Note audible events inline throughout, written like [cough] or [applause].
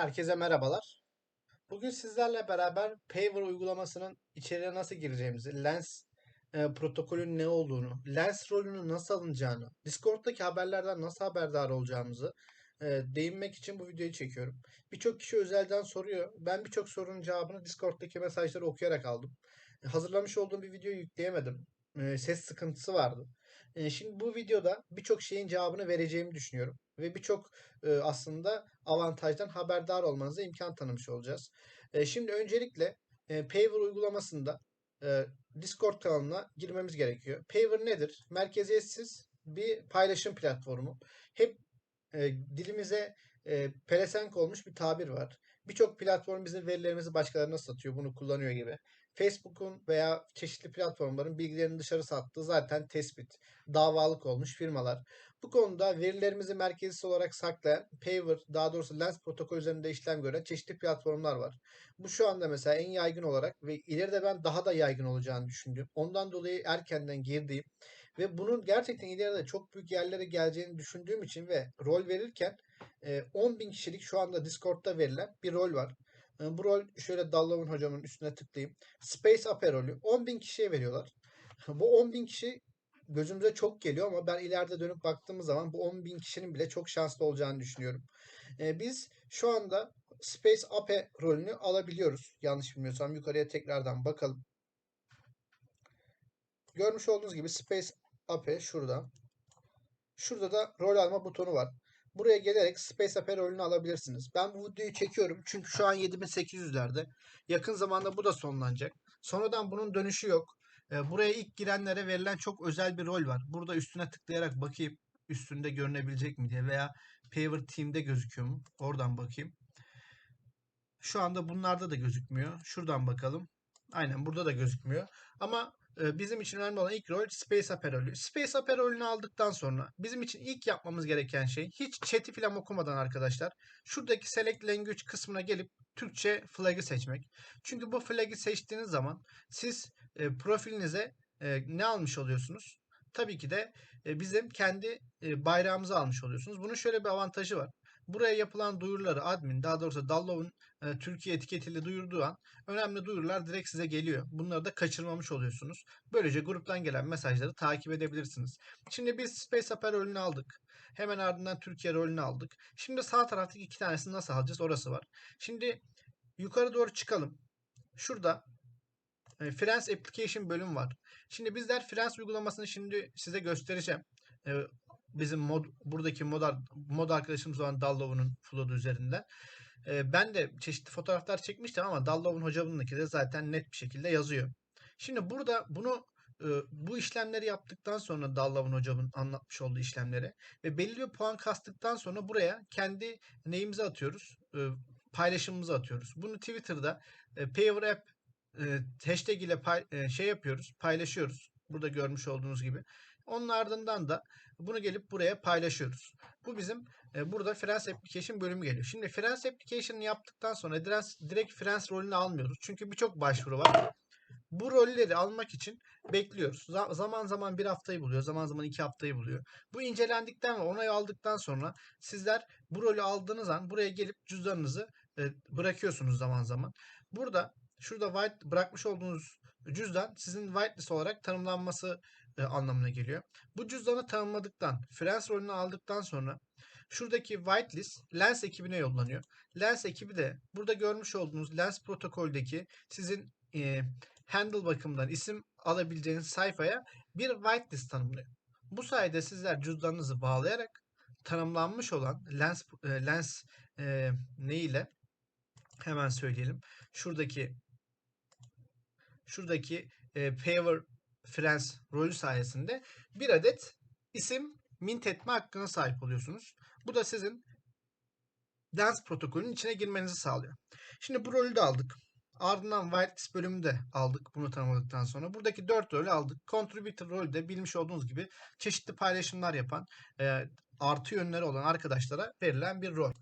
Herkese merhabalar. Bugün sizlerle beraber Paver uygulamasının içeriğine nasıl gireceğimizi, Lens e, protokolün ne olduğunu, Lens rolünü nasıl alınacağını, Discord'daki haberlerden nasıl haberdar olacağımızı e, değinmek için bu videoyu çekiyorum. Birçok kişi özelden soruyor. Ben birçok sorunun cevabını Discord'daki mesajları okuyarak aldım. E, hazırlamış olduğum bir videoyu yükleyemedim. Ses sıkıntısı vardı. Şimdi bu videoda birçok şeyin cevabını vereceğimi düşünüyorum. Ve birçok aslında avantajdan haberdar olmanıza imkan tanımış olacağız. Şimdi öncelikle Paver uygulamasında Discord kanalına girmemiz gerekiyor. Paver nedir? Merkeziyetsiz bir paylaşım platformu. Hep dilimize pelesenk olmuş bir tabir var. Birçok platform bizim verilerimizi başkalarına satıyor, bunu kullanıyor gibi. Facebook'un veya çeşitli platformların bilgilerini dışarı sattığı zaten tespit, davalık olmuş firmalar. Bu konuda verilerimizi merkezisi olarak saklayan Paver, daha doğrusu Lens protokol üzerinde işlem gören çeşitli platformlar var. Bu şu anda mesela en yaygın olarak ve ileride ben daha da yaygın olacağını düşündüm. Ondan dolayı erkenden girdiğim ve bunun gerçekten ileride çok büyük yerlere geleceğini düşündüğüm için ve rol verirken 10 bin kişilik şu anda Discord'da verilen bir rol var. Bu rol şöyle Dallav'ın hocamın üstüne tıklayayım. Space Ape rolü 10 bin kişiye veriyorlar. [laughs] Bu 10 bin kişi gözümüze çok geliyor ama ben ileride dönüp baktığımız zaman bu 10 bin kişinin bile çok şanslı olacağını düşünüyorum. Biz şu anda Space Ape rolünü alabiliyoruz. Yanlış bilmiyorsam yukarıya tekrardan bakalım. Görmüş olduğunuz gibi Space Ape şurada. Şurada da rol alma butonu var. Buraya gelerek Space Ape rolünü alabilirsiniz. Ben bu videoyu çekiyorum çünkü şu an 7800'lerde. Yakın zamanda bu da sonlanacak. Sonradan bunun dönüşü yok. Buraya ilk girenlere verilen çok özel bir rol var. Burada üstüne tıklayarak bakayım üstünde görünebilecek mi diye veya Paver Team'de gözüküyor mu? Oradan bakayım. Şu anda bunlarda da gözükmüyor. Şuradan bakalım. Aynen burada da gözükmüyor. Ama bizim için önemli olan ilk rol Space Ape rolü. Space Ape rolünü aldıktan sonra bizim için ilk yapmamız gereken şey hiç chat'i falan okumadan arkadaşlar şuradaki Select Language kısmına gelip Türkçe flag'ı seçmek. Çünkü bu flag'ı seçtiğiniz zaman siz e, profilinize e, ne almış oluyorsunuz? Tabii ki de e, bizim kendi e, bayrağımızı almış oluyorsunuz. Bunun şöyle bir avantajı var. Buraya yapılan duyuruları admin daha doğrusu Dallov'un e, Türkiye etiketiyle duyurduğu an önemli duyurular direkt size geliyor. Bunları da kaçırmamış oluyorsunuz. Böylece gruptan gelen mesajları takip edebilirsiniz. Şimdi biz Space Ape rolünü aldık. Hemen ardından Türkiye rolünü aldık. Şimdi sağ taraftaki iki tanesini nasıl alacağız? Orası var. Şimdi yukarı doğru çıkalım. Şurada e, Friends Application bölüm var. Şimdi bizler Friends uygulamasını şimdi size göstereceğim. E, bizim mod, buradaki mod, mod arkadaşımız olan Dallov'un flood üzerinden. E, ben de çeşitli fotoğraflar çekmiştim ama Dallov'un hocamınınki de zaten net bir şekilde yazıyor. Şimdi burada bunu e, bu işlemleri yaptıktan sonra Dallav'ın hocamın anlatmış olduğu işlemleri ve belli bir puan kastıktan sonra buraya kendi neyimizi atıyoruz? E, paylaşımımızı atıyoruz. Bunu Twitter'da e, Paver App hashtag ile pay, şey yapıyoruz, paylaşıyoruz. Burada görmüş olduğunuz gibi. Onun ardından da bunu gelip buraya paylaşıyoruz. Bu bizim e, burada Friends Application bölümü geliyor. Şimdi Friends Application'ı yaptıktan sonra direkt, direkt Friends rolünü almıyoruz. Çünkü birçok başvuru var. Bu rolleri almak için bekliyoruz. Zaman zaman bir haftayı buluyor, zaman zaman iki haftayı buluyor. Bu incelendikten ve onay aldıktan sonra sizler bu rolü aldığınız an buraya gelip cüzdanınızı e, bırakıyorsunuz zaman zaman. Burada şurada white bırakmış olduğunuz cüzdan sizin whitelist olarak tanımlanması e, anlamına geliyor. Bu cüzdanı tanımladıktan, Friends rolünü aldıktan sonra şuradaki whitelist Lens ekibine yollanıyor. Lens ekibi de burada görmüş olduğunuz Lens protokoldeki sizin e, handle bakımından isim alabileceğiniz sayfaya bir whitelist tanımlıyor. Bu sayede sizler cüzdanınızı bağlayarak tanımlanmış olan lens e, lens e, ne hemen söyleyelim. Şuradaki şuradaki e, Paver Friends rolü sayesinde bir adet isim mint etme hakkına sahip oluyorsunuz. Bu da sizin Dance protokolünün içine girmenizi sağlıyor. Şimdi bu rolü de aldık. Ardından whitelist bölümü de aldık bunu tanımladıktan sonra. Buradaki 4 rolü aldık. Contributor rolü de bilmiş olduğunuz gibi çeşitli paylaşımlar yapan, e, artı yönleri olan arkadaşlara verilen bir rol.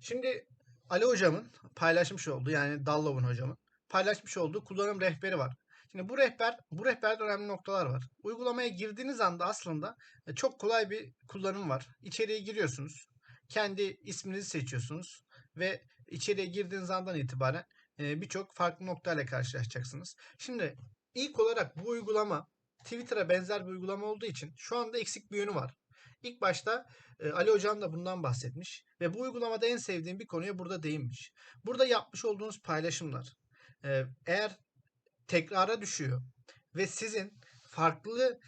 Şimdi Ali hocamın paylaşmış olduğu yani Dallov'un hocamın paylaşmış olduğu kullanım rehberi var. Şimdi bu rehber, bu rehberde önemli noktalar var. Uygulamaya girdiğiniz anda aslında çok kolay bir kullanım var. İçeriye giriyorsunuz. Kendi isminizi seçiyorsunuz. ve içeriye girdiğiniz andan itibaren e, birçok farklı noktayla karşılaşacaksınız. Şimdi ilk olarak bu uygulama Twitter'a benzer bir uygulama olduğu için şu anda eksik bir yönü var. İlk başta e, Ali Hocam da bundan bahsetmiş ve bu uygulamada en sevdiğim bir konuya burada değinmiş. Burada yapmış olduğunuz paylaşımlar e, eğer tekrara düşüyor ve sizin farklı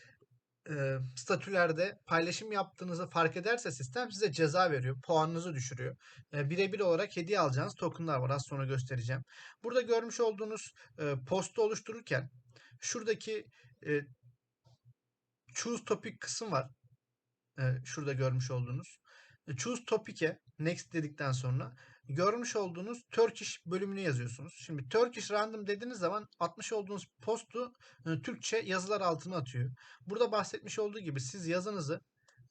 e, statülerde paylaşım yaptığınızı fark ederse sistem size ceza veriyor. Puanınızı düşürüyor. E, birebir olarak hediye alacağınız tokenlar var. Az sonra göstereceğim. Burada görmüş olduğunuz e, postu oluştururken şuradaki e, choose topic kısım var. E, şurada görmüş olduğunuz. E, choose topic'e next dedikten sonra görmüş olduğunuz Turkish bölümünü yazıyorsunuz. Şimdi Turkish random dediğiniz zaman atmış olduğunuz postu e, Türkçe yazılar altına atıyor. Burada bahsetmiş olduğu gibi siz yazınızı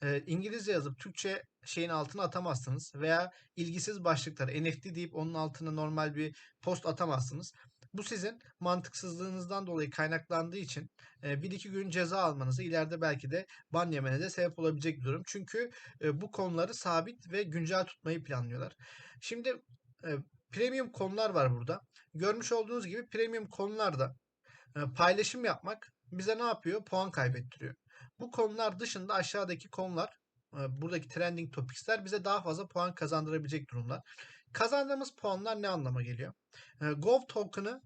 e, İngilizce yazıp Türkçe şeyin altına atamazsınız veya ilgisiz başlıklar NFT deyip onun altına normal bir post atamazsınız. Bu sizin mantıksızlığınızdan dolayı kaynaklandığı için e, bir iki gün ceza almanızı ileride belki de ban yemenize sebep olabilecek bir durum. Çünkü e, bu konuları sabit ve güncel tutmayı planlıyorlar. Şimdi e, premium konular var burada. Görmüş olduğunuz gibi premium konularda e, paylaşım yapmak bize ne yapıyor? Puan kaybettiriyor. Bu konular dışında aşağıdaki konular e, buradaki trending topics'ler bize daha fazla puan kazandırabilecek durumlar. Kazandığımız puanlar ne anlama geliyor? E, Gov token'ı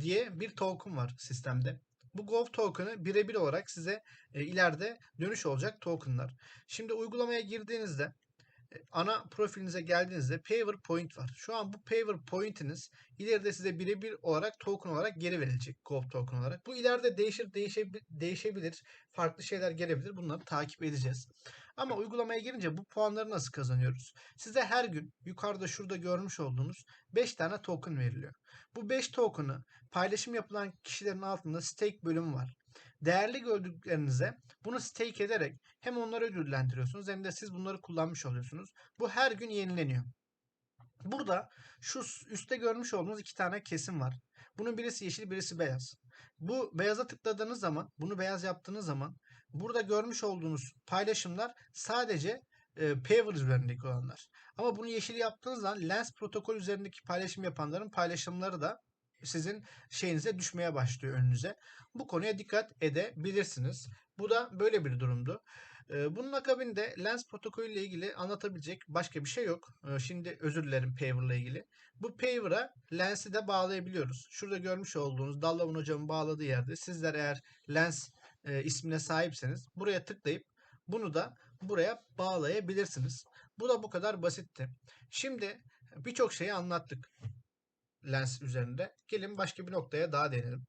diye bir token var sistemde. Bu Gov token'ı birebir olarak size e, ileride dönüş olacak tokenlar. Şimdi uygulamaya girdiğinizde ana profilinize geldiğinizde Paver Point var. Şu an bu Paver Point'iniz ileride size birebir olarak token olarak geri verilecek. Gold token olarak. Bu ileride değişir, değişebilir, değişebilir. Farklı şeyler gelebilir. Bunları takip edeceğiz. Ama uygulamaya girince bu puanları nasıl kazanıyoruz? Size her gün yukarıda şurada görmüş olduğunuz 5 tane token veriliyor. Bu 5 token'ı paylaşım yapılan kişilerin altında stake bölümü var değerli gördüklerinize bunu stake ederek hem onları ödüllendiriyorsunuz hem de siz bunları kullanmış oluyorsunuz. Bu her gün yenileniyor. Burada şu üstte görmüş olduğunuz iki tane kesim var. Bunun birisi yeşil birisi beyaz. Bu beyaza tıkladığınız zaman bunu beyaz yaptığınız zaman burada görmüş olduğunuz paylaşımlar sadece e, Paver üzerindeki olanlar. Ama bunu yeşil yaptığınız zaman Lens protokol üzerindeki paylaşım yapanların paylaşımları da sizin şeyinize düşmeye başlıyor önünüze. Bu konuya dikkat edebilirsiniz. Bu da böyle bir durumdu. Bunun akabinde lens protokolü ile ilgili anlatabilecek başka bir şey yok. Şimdi özür dilerim Paver ile ilgili. Bu Paver'a lensi de bağlayabiliyoruz. Şurada görmüş olduğunuz Dallavun hocamın bağladığı yerde sizler eğer lens ismine sahipseniz buraya tıklayıp bunu da buraya bağlayabilirsiniz. Bu da bu kadar basitti. Şimdi birçok şeyi anlattık lens üzerinde. Gelin başka bir noktaya daha değinelim.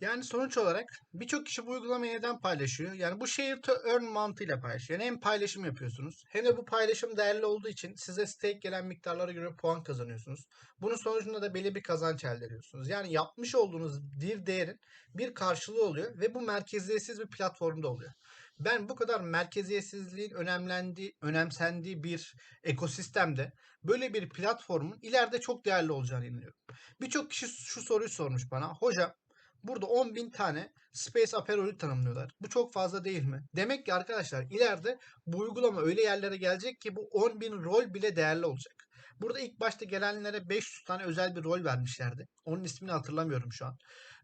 Yani sonuç olarak birçok kişi bu uygulamayı neden paylaşıyor? Yani bu share to earn mantığıyla paylaşıyor. Yani hem paylaşım yapıyorsunuz hem de bu paylaşım değerli olduğu için size stake gelen miktarlara göre puan kazanıyorsunuz. Bunun sonucunda da belli bir kazanç elde ediyorsunuz. Yani yapmış olduğunuz bir değerin bir karşılığı oluyor ve bu merkeziyetsiz bir platformda oluyor. Ben bu kadar merkeziyetsizliğin önemlendiği, önemsendiği bir ekosistemde böyle bir platformun ileride çok değerli olacağını inanıyorum. Birçok kişi şu soruyu sormuş bana. Hocam Burada 10 bin tane Space Aperol'ü tanımlıyorlar. Bu çok fazla değil mi? Demek ki arkadaşlar ileride bu uygulama öyle yerlere gelecek ki bu 10 bin rol bile değerli olacak. Burada ilk başta gelenlere 500 tane özel bir rol vermişlerdi. Onun ismini hatırlamıyorum şu an.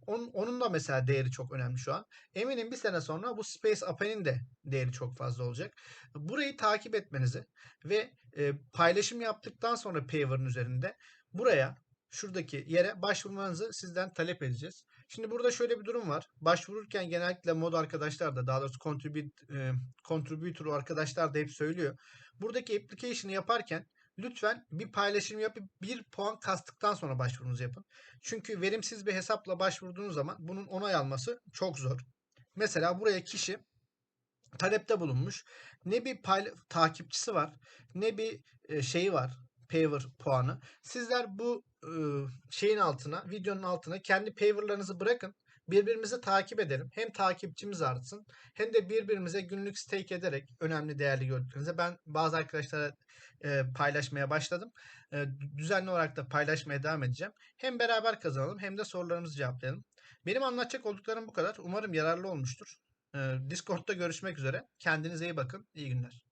Onun, onun da mesela değeri çok önemli şu an. Eminim bir sene sonra bu Space App'in de değeri çok fazla olacak. Burayı takip etmenizi ve e, paylaşım yaptıktan sonra Paver'ın üzerinde buraya şuradaki yere başvurmanızı sizden talep edeceğiz. Şimdi burada şöyle bir durum var. Başvururken genellikle mod arkadaşlar da daha doğrusu contribute, e, contributor arkadaşlar da hep söylüyor. Buradaki application'ı yaparken lütfen bir paylaşım yapıp bir puan kastıktan sonra başvurunuzu yapın. Çünkü verimsiz bir hesapla başvurduğunuz zaman bunun onay alması çok zor. Mesela buraya kişi talepte bulunmuş. Ne bir takipçisi var, ne bir e, şeyi var, paver puanı. Sizler bu şeyin altına, videonun altına kendi paverlarınızı bırakın. Birbirimizi takip edelim. Hem takipçimiz artsın hem de birbirimize günlük stake ederek önemli değerli gördüklerinize ben bazı arkadaşlara e, paylaşmaya başladım. E, düzenli olarak da paylaşmaya devam edeceğim. Hem beraber kazanalım hem de sorularımızı cevaplayalım. Benim anlatacak olduklarım bu kadar. Umarım yararlı olmuştur. E, Discord'da görüşmek üzere. Kendinize iyi bakın. İyi günler.